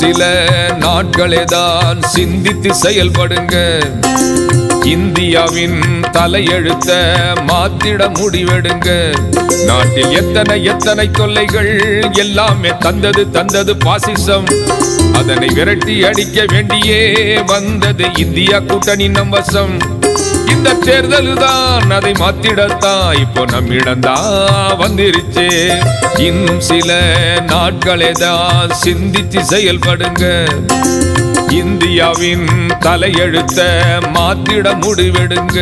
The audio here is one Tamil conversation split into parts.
சில நாட்களே தான் சிந்தித்து செயல்படுங்க. இந்தியாவின் தலையெழுத்த மாத்திட முடிவெடுங்க. நாட்டில் எத்தனை எத்தனை தொல்லைகள் எல்லாமே தந்தது தந்தது பாசிசம். அதனை விரட்டி அடிக்க வேண்டியே வந்தது இந்தியா கூட்டணி நம் வசம். இந்த தேர்தல் தான் அதை மாத்திடத்தான். இப்போ நம்மிடம்தான் வந்துருச்சு. இன்னும் சில நாட்களே தான் சிந்தித்து செயல்படுங்க. இந்தியாவின் தலையெழுத்த மாத்திட முடிவெடுங்க.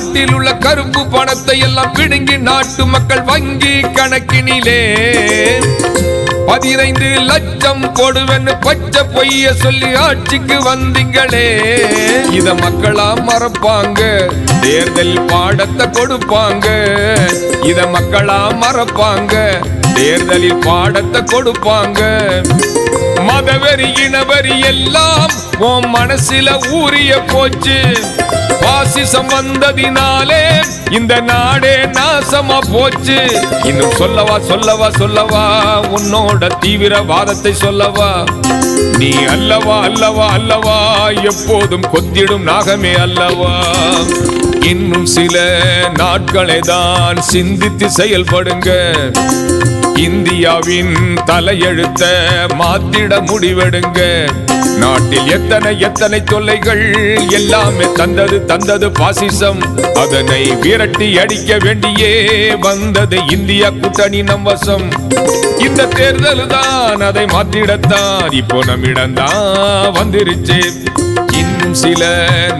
நாட்டில் உள்ள கரும்பு பணத்தை எல்லாம் பிடுங்கி நாட்டு மக்கள் வங்கி கணக்கினிலே. பதினைந்து லட்சம் போடுவேன்னு பச்சை பொய்ய சொல்லி ஆட்சிக்கு வந்தீங்களே. இத மக்களா மறப்பாங்க. தேர்தல் பாடத்தை கொடுப்பாங்க. இத மக்களா மறப்பாங்க. தேர்தலில் பாடத்தை கொடுப்பாங்க. மதவெறி இனவெறி எல்லாம் உன் மனசுல ஊறிய போச்சு. பாசிசம் வந்ததினாலே இந்த நாடே நாசமா போச்சு. இன்னும் சொல்லவா சொல்லவா சொல்லவா உன்னோட தீவிரவாதத்தை சொல்லவா? நீ அல்லவா அல்லவா அல்லவா எப்போதும் கொத்திடும் நாகமே அல்லவா? இன்னும் சில நாட்களை தான் சிந்தித்து செயல்படுங்க. இந்தியாவின் தலையெழுத்த மாத்திட முடிவெடுங்க. நாட்டில் எத்தனை எத்தனை தொல்லைகள் எல்லாமே தந்தது தந்தது பாசிசம். அதனை விரட்டி அடிக்க வேண்டியே வந்தது இந்தியா கூட்டணி நம் வசம். இந்த தேர்தல் தான் அதை மாத்திடத்தான் இப்போ நம்மிடம்தான் வந்துருச்சு. இன்னும் சில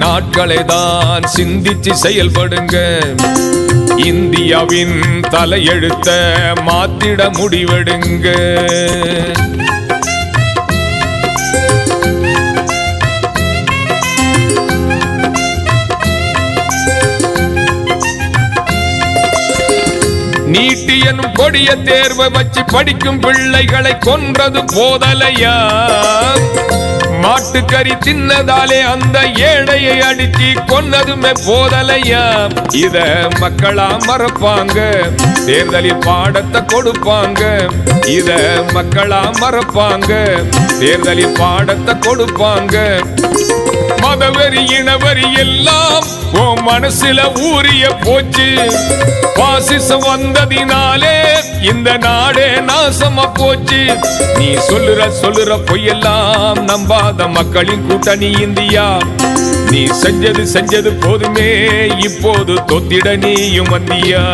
நாட்களை தான் சிந்திச்சு செயல்படுங்க. இந்தியாவின் தலையெழுத்த மாத்திட முடிவெடுங்க. கொடிய தேர்வை வச்சு படிக்கும் பிள்ளைகளை கொன்றது போதலையா? மாட்டுக்கறி தின்னதாலே அந்த ஏழையை அடிச்சு கொன்னதுமே போதலையா? இத மக்களா மறப்பாங்க. தேர்தலில் பாடத்தை கொடுப்பாங்க. இத மக்களா மறப்பாங்க. தேர்தலில் பாடத்தை கொடுப்பாங்க. மதவெறி இனவரி எல்லாம் உன் மனசுல ஊறிய போச்சு. பாசிசம் வந்ததினாலே இந்த நாடே நாசமா போச்சு. நீ சொல்லுற சொல்லுற பொய்யெல்லாம் நம்பாத மக்களின் கூட்டணி இந்தியா. நீ செஞ்சது செஞ்சது போதுமே இப்போது தொத்திட நீயும் வந்தியா.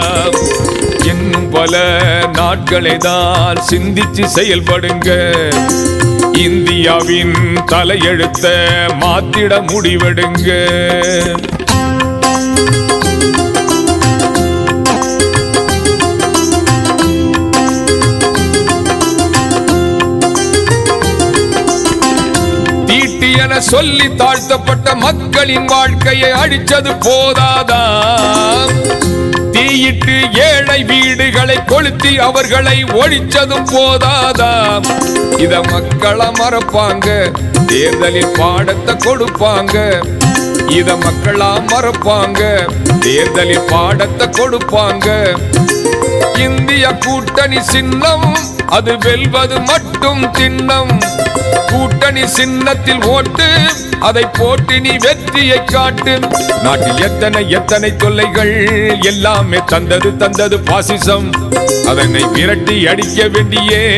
இன்னும் பல நாட்களை தான் சிந்திச்சு செயல்படுங்க. இந்தியாவின் தலையெழுத்த மாத்திட முடிவெடுங்க. என சொல்லி தாழ்த்தப்பட்ட மக்களின் வாழ்க்கையை அழிச்சது போதாதா? தீயிட்டு ஏழை வீடுகளை கொளுத்தி அவர்களை ஒழிச்சதும் போதாதா? இத மக்களை மறப்பாங்க தேர்தலில் பாடத்தை கொடுப்பாங்க. இத மக்களா மறப்பாங்க தேர்தலில் பாடத்தை கொடுப்பாங்க. இந்திய கூட்டணி சின்னம் அது வெல்வது மட்டும் சின்னம். கூட்டணி சின்னத்தில் ஓட்டு அதை போட்டு நீ வெற்றியை காட்டு. நாட்டில் எத்தனை எத்தனை தொல்லைகள் எல்லாமே தந்தது தந்தது பாசிசம். அதனை விரட்டி அடிக்க வேண்டியே